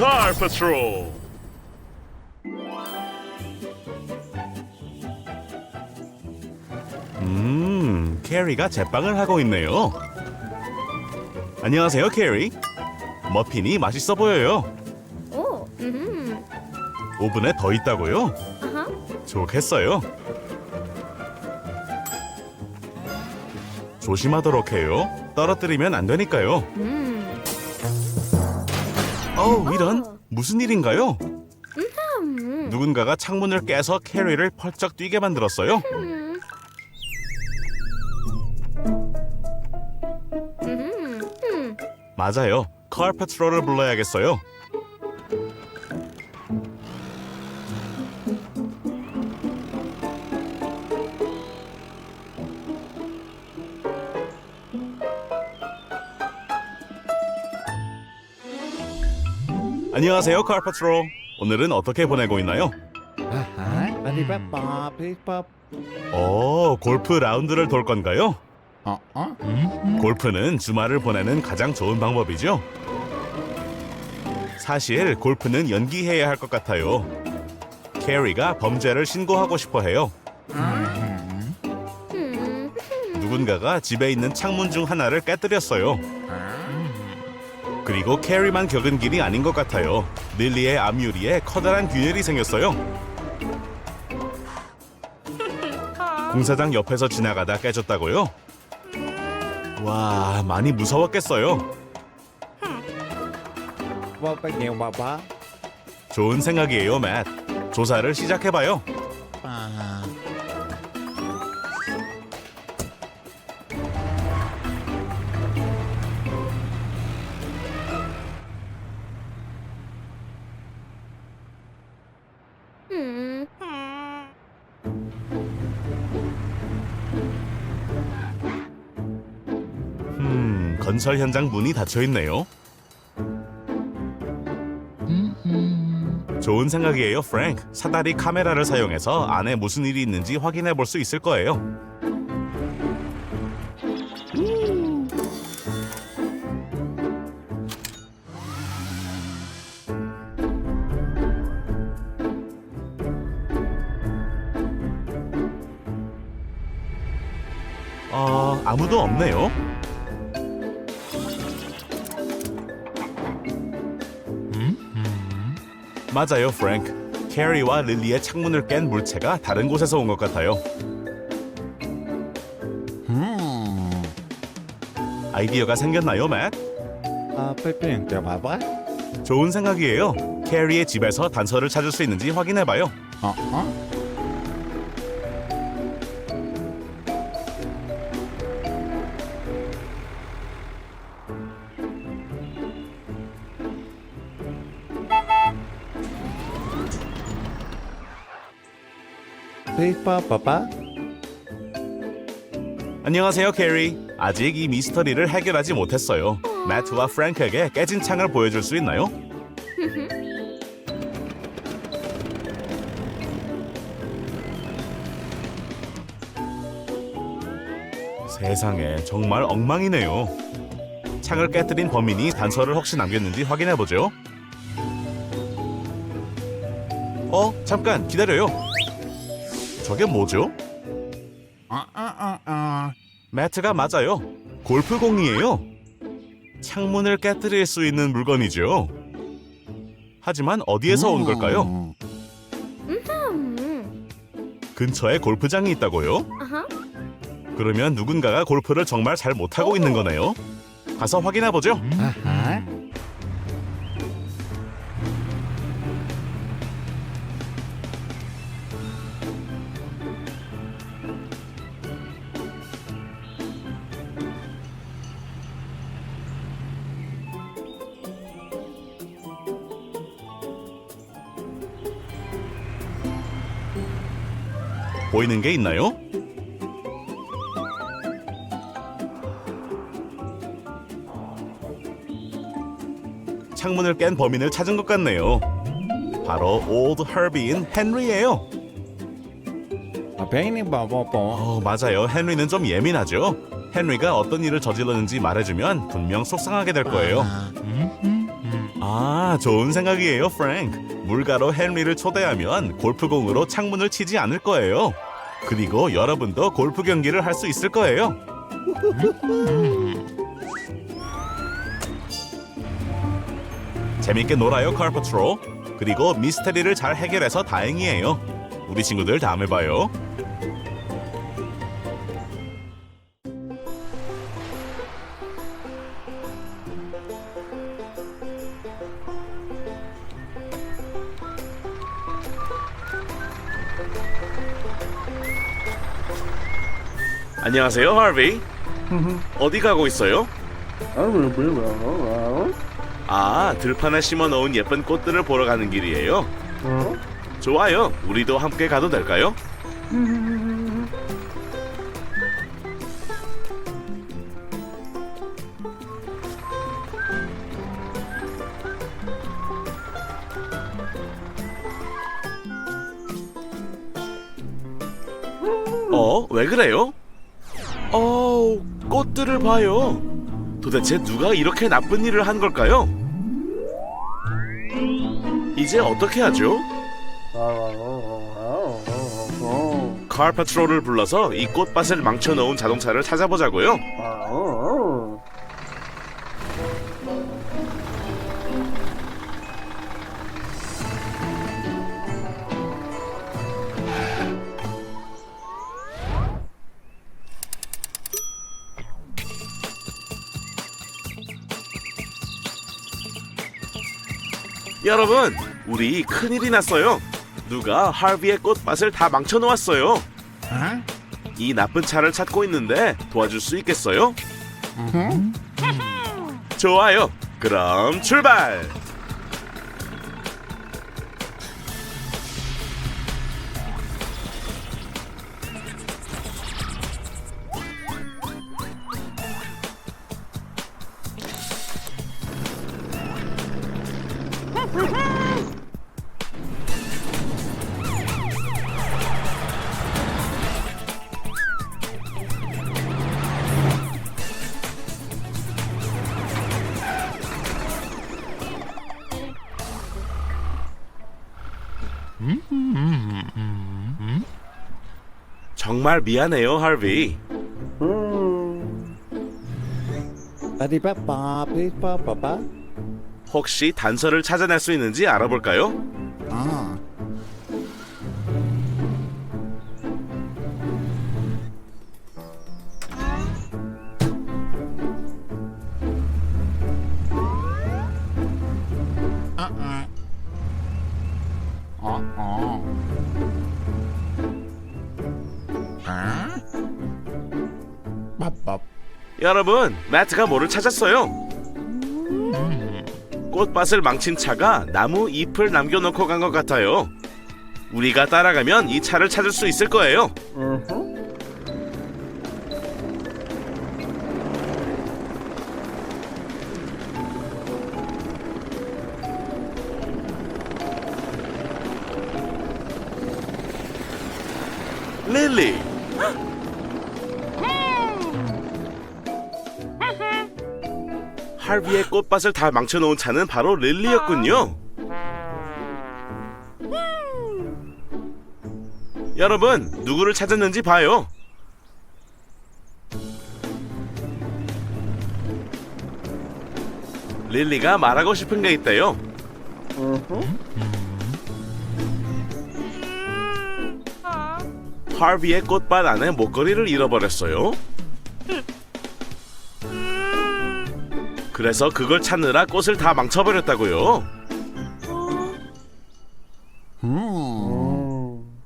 Car Patrol. 음, 캐리가 제빵을 하고 있네요. 안녕하세요, 캐리. 머핀이 맛있어 보여요. 오, 음, 오븐에 더 있다고요? 아하, 좋겠어요. 조심하도록 해요. 떨어뜨리면 안 되니까요. 음, 어우, 이런 무슨 일인가요? 음, 누군가가 창문을 깨서 캐리를 펄쩍 뛰게 만들었어요. 음, 음, 음, 맞아요. patrol을 불러야겠어요. 안녕하세요, patrol. 오늘은 어떻게 보내고 있나요? 아하. 어, 골프 라운드를 돌 건가요? 어, 어? 음? 골프는 주말을 보내는 가장 좋은 방법이죠. 사실 골프는 연기해야 할 것 같아요. 캐리가 범죄를 신고하고 싶어 해요. 음, 누군가가 집에 있는 창문 중 하나를 깨뜨렸어요. 그리고 캐리만 겪은 길이 아닌 것 같아요. 릴리의 암유리에 커다란 균열이 생겼어요. 공사장 옆에서 지나가다 깨졌다고요? 와, 많이 무서웠겠어요. 뭐, 빨리 와봐. 좋은 생각이에요, 맷. 조사를 시작해봐요. 음, 음, 건설 현장 문이 닫혀 있네요. 좋은 생각이에요, 프랭크. 사다리 카메라를 사용해서 안에 무슨 일이 있는지 확인해 볼 수 있을 거예요. 어, 아무도 없네요. 맞아요, 프랭크. 캐리와 릴리의 창문을 깬 물체가 다른 곳에서 온 것 같아요. 음. 아이디어가 생겼나요, 맷? 아, 빨리 와봐. 좋은 생각이에요. 캐리의 집에서 단서를 찾을 수 있는지 확인해봐요. 어, 어? 삐빠, 빠빠. 안녕하세요, 캐리. 아직 이 미스터리를 해결하지 못했어요. 매트와 프랭크에게 깨진 창을 보여줄 수 있나요? 세상에 정말 엉망이네요. 창을 깨뜨린 범인이 단서를 혹시 남겼는지 확인해 보죠. 어, 잠깐 기다려요. 저게 뭐죠? 아, 아, 아, 아. 매트가 맞아요. 골프공이에요. 창문을 깨뜨릴 수 있는 물건이죠. 하지만 어디에서 온 걸까요? 음, 근처에 골프장이 있다고요? 아하, 그러면 누군가가 골프를 정말 잘 못하고 있는 거네요. 가서 확인해 보죠. 아하. 보이는 게 있나요? 창문을 깬 범인을 찾은 것 같네요. 바로 올드 허비인 헨리예요. 어, 맞아요. 헨리는 좀 예민하죠. 헨리가 어떤 일을 저질렀는지 말해주면 분명 속상하게 될 거예요. 아, 음, 음, 음. 아, 아, 좋은 생각이에요, 프랭크. 물가로 헨리를 초대하면 골프공으로 창문을 치지 않을 거예요. 그리고 여러분도 골프 경기를 할 수 있을 거예요. 재밌게 놀아요, 카르퍼트로. 그리고 미스테리를 잘 해결해서 다행이에요. 우리 친구들 다음에 봐요. 안녕하세요, 하비. 어디 가고 있어요? 아, 들판에 심어 놓은 예쁜 꽃들을 보러 가는 길이에요. 좋아요. 우리도 함께 가도 될까요? 어, 왜 그래요? 어, 꽃들을 봐요. 도대체 누가 이렇게 나쁜 일을 한 걸까요? 이제 어떻게 하죠? 카 파트롤을 불러서 이 꽃밭을 망쳐놓은 자동차를 찾아보자고요. 여러분, 우리 큰일이 났어요. 누가 할비의 꽃밭을 다 망쳐놓았어요. 어? 이 나쁜 차를 찾고 있는데 도와줄 수 있겠어요? 좋아요. 그럼 출발. 정말 미안해요, 할비. 빠디빠빠 빠디빠빠빠 혹시 단서를 찾아낼 수 있는지 알아볼까요? 아 아, 아. 어, 어. 아? 여러분, 매트가 뭐를 찾았어요? 꽃밭을 망친 차가 나무 잎을 남겨놓고 간 것 같아요. 우리가 따라가면 이 차를 찾을 수 있을 거예요. 할비의 꽃밭을 다 망쳐놓은 차는 바로 릴리였군요. 여러분, 누구를 찾았는지 봐요. 릴리가 말하고 싶은 게 있대요. 할비의 꽃밭 안에 목걸이를 잃어버렸어요. 그래서 그걸 찾느라 꽃을 다 망쳐버렸다고요. 음.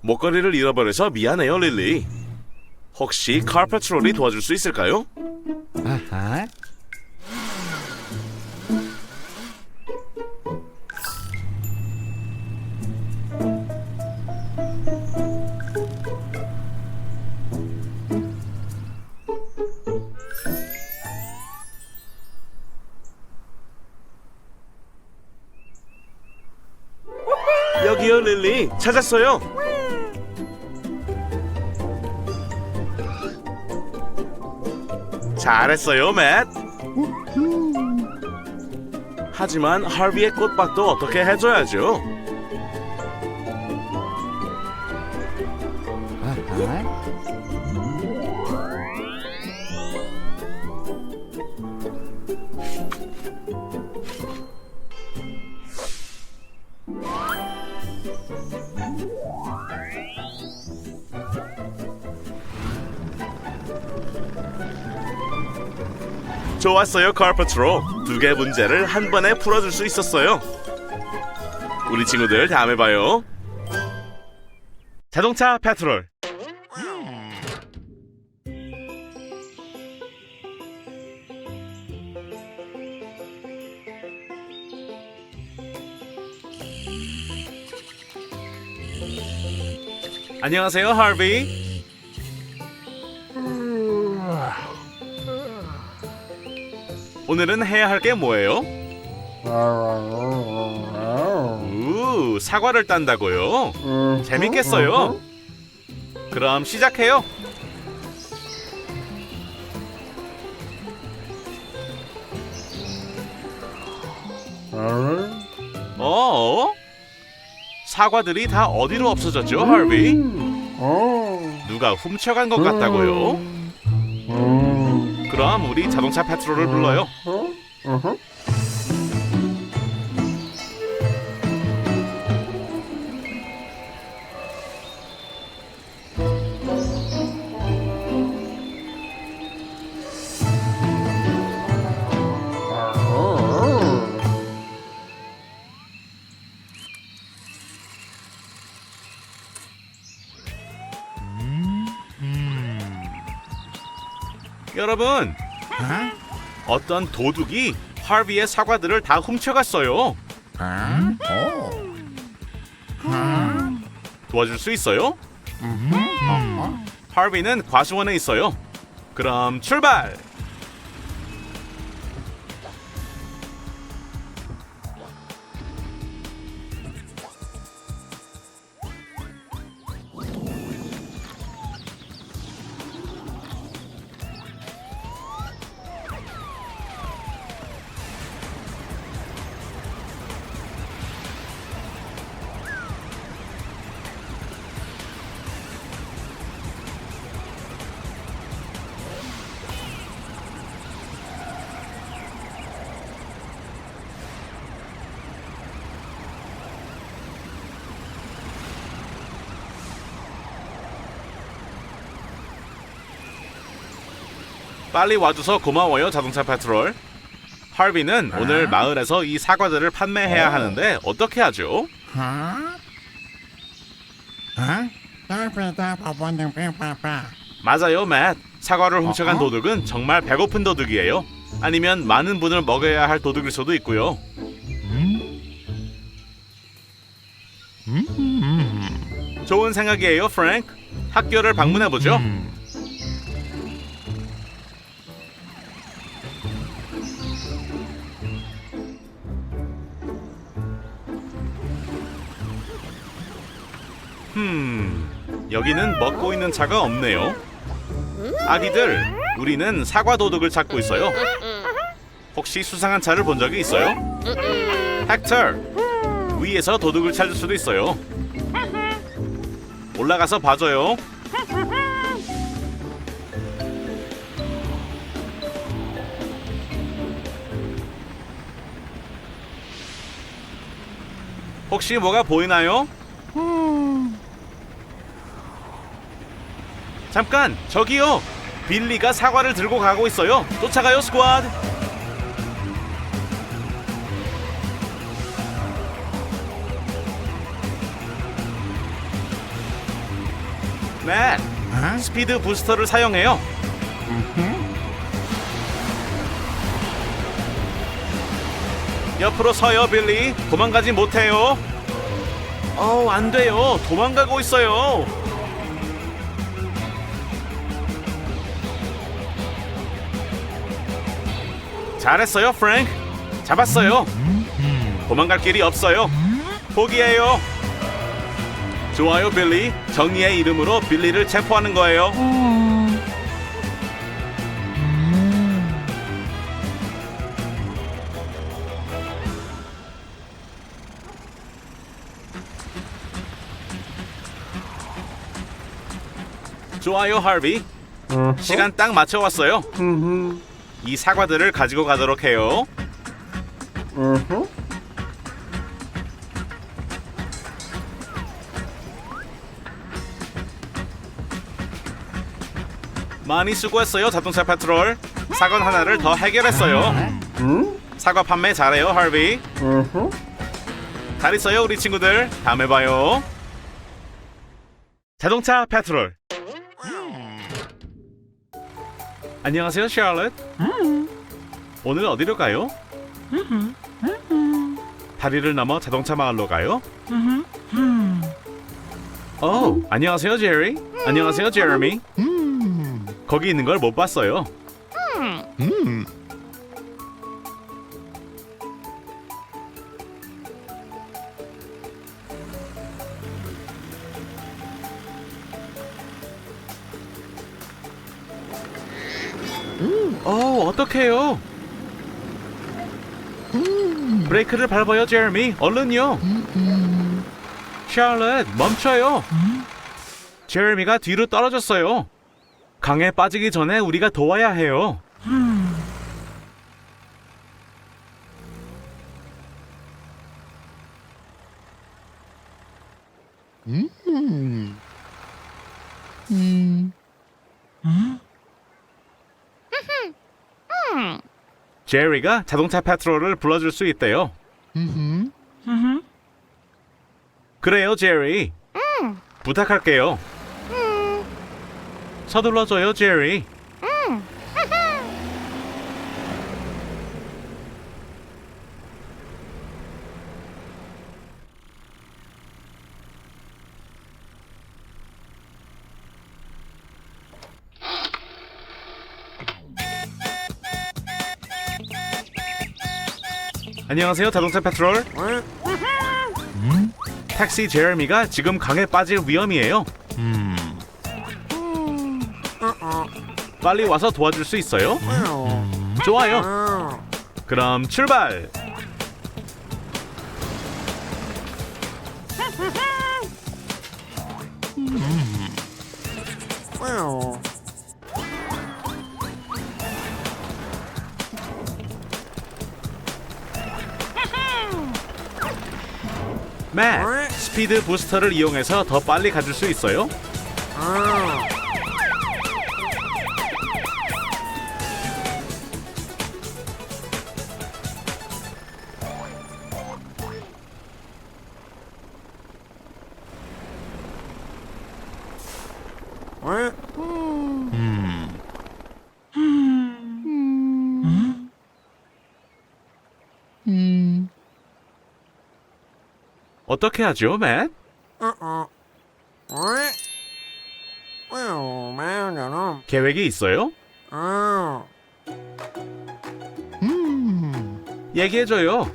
목걸이를 잃어버려서 미안해요, 릴리. 혹시 카페트롤이 도와줄 수 있을까요? 아하 찾았어요. 잘했어요, 맷. 하지만 하비의 꽃밭도 어떻게 해줘야죠. 좋았어요, 카르파트로. 두 개 문제를 한 번에 풀어줄 수 있었어요. 우리 친구들 다음에 봐요. 자동차 페트롤. 안녕하세요, 할비. 오늘은 해야 할 게 뭐예요? 우, 사과를 딴다고요? 재밌겠어요. 그럼 시작해요. 어? 사과들이 다 어디로 없어졌죠, 할비? 누가 훔쳐간 것 같다고요? 그럼 우리 자동차 페트롤을 불러요. 여러분, 어? 어떤 도둑이 할비의 사과들을 다 훔쳐갔어요. 아? 오. 도와줄 수 있어요? 어? 할비는 과수원에 있어요. 그럼 출발! 빨리 와줘서 고마워요, 자동차 페트롤. 할비는 오늘 마을에서 이 사과들을 판매해야 하는데 어떻게 하죠? 바보는 빼빠빠. 맞아요, 맷. 사과를 훔쳐간 어허. 도둑은 정말 배고픈 도둑이에요. 아니면 많은 분을 먹여야 할 도둑일 수도 있고요. 좋은 생각이에요, 프랭크. 학교를 방문해 보죠. 음, 여기는 먹고 있는 차가 없네요. 아기들, 우리는 사과 도둑을 찾고 있어요. 혹시 수상한 차를 본 적이 있어요? 헥터, 위에서 도둑을 찾을 수도 있어요. 올라가서 봐줘요. 혹시 뭐가 보이나요? 잠깐 저기요. 빌리가 사과를 들고 가고 있어요. 쫓아가요 스쿼드. 네 하? 스피드 부스터를 사용해요. 옆으로 서요 빌리. 도망가지 못해요. 어우 안 돼요. 도망가고 있어요 잘했어요, 프랭크. 잡았어요. 도망갈 길이 없어요. 포기해요. 좋아요, 빌리. 정의의 이름으로 빌리를 체포하는 거예요. 좋아요, 하비. 시간 딱 맞춰 왔어요. 이 사과들을 가지고 가도록 해요. 많이 수고했어요, 자동차 페트롤. 사건 하나를 더 해결했어요. 사과 판매 잘해요, 할비. 잘 있어요, 우리 친구들. 다음에 봐요. 자동차 페트롤. 안녕하세요, 샬럿. 오늘 어디로 가요? 다리를 넘어 자동차 마을로 가요? 오, 안녕하세요, 제리. 안녕하세요, 제레미. 거기 있는 걸 못 봤어요. 음. 어, 어떡해요? 브레이크를 밟아요, 제레미. 얼른요. 샬럿, 멈춰요. 제레미가 뒤로 떨어졌어요. 강에 빠지기 전에 우리가 도와야 해요. 음. 제리가 자동차 페트롤을 불러줄 수 있대요. 음. 그래요, 제리. 부탁할게요. 서둘러줘요, 제리. 안녕하세요, 자동차 페트롤. 택시 제레미가 지금 강에 빠질 위험이에요. 빨리 와서 도와줄 수 있어요? 좋아요. 그럼 출발. 스피드 부스터를 이용해서 더 빨리 가줄 수 있어요? 음. 어떻게 하죠, 맷? 계획이 있어요? 음. 얘기해줘요.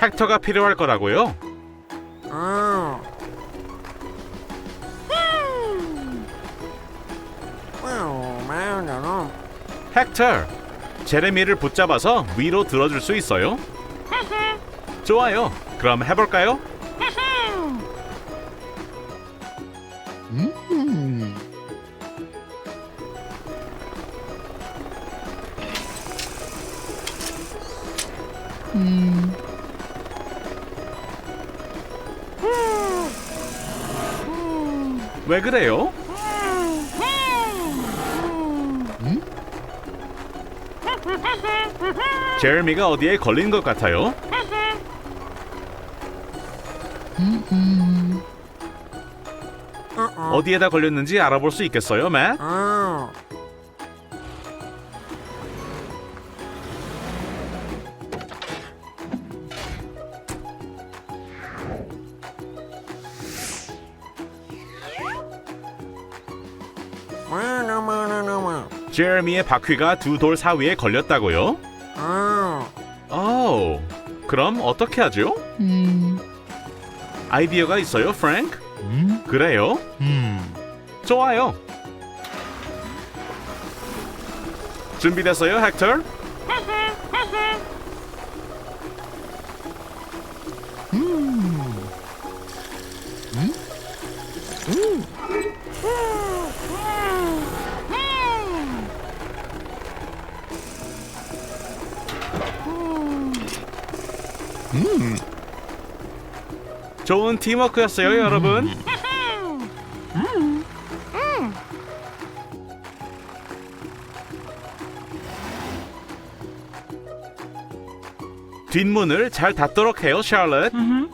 헥터가 필요할 거라고요. 헥터, 제레미를 붙잡아서 위로 들어줄 수 있어요? 좋아요. 그럼 해볼까요? 음. 음. 왜 그래요? 제레미가 어디에 걸린 것 같아요? 음. 어디에다 걸렸는지 알아볼 수 있겠어요, 맷? 제레미의 바퀴가 두 돌 사이에 걸렸다고요? 오, 그럼 어떻게 하죠? 음. 아이디어가 있어요, 프랭크? 음? 그래요? 음. 좋아요. 준비됐어요, 헥터? 음. 음? 음. 음. 좋은 팀워크였어요, 여러분. 뒷문을 잘 닫도록 해요, 샬럿. 음.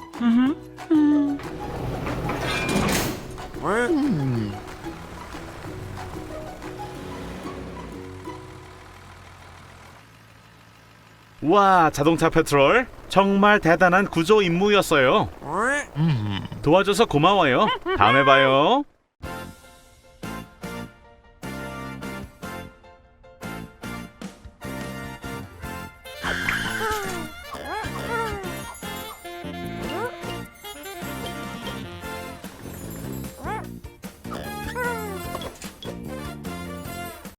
와, 자동차 페트롤 정말 대단한 구조 임무였어요. 음. 도와줘서 고마워요. 다음에 봐요.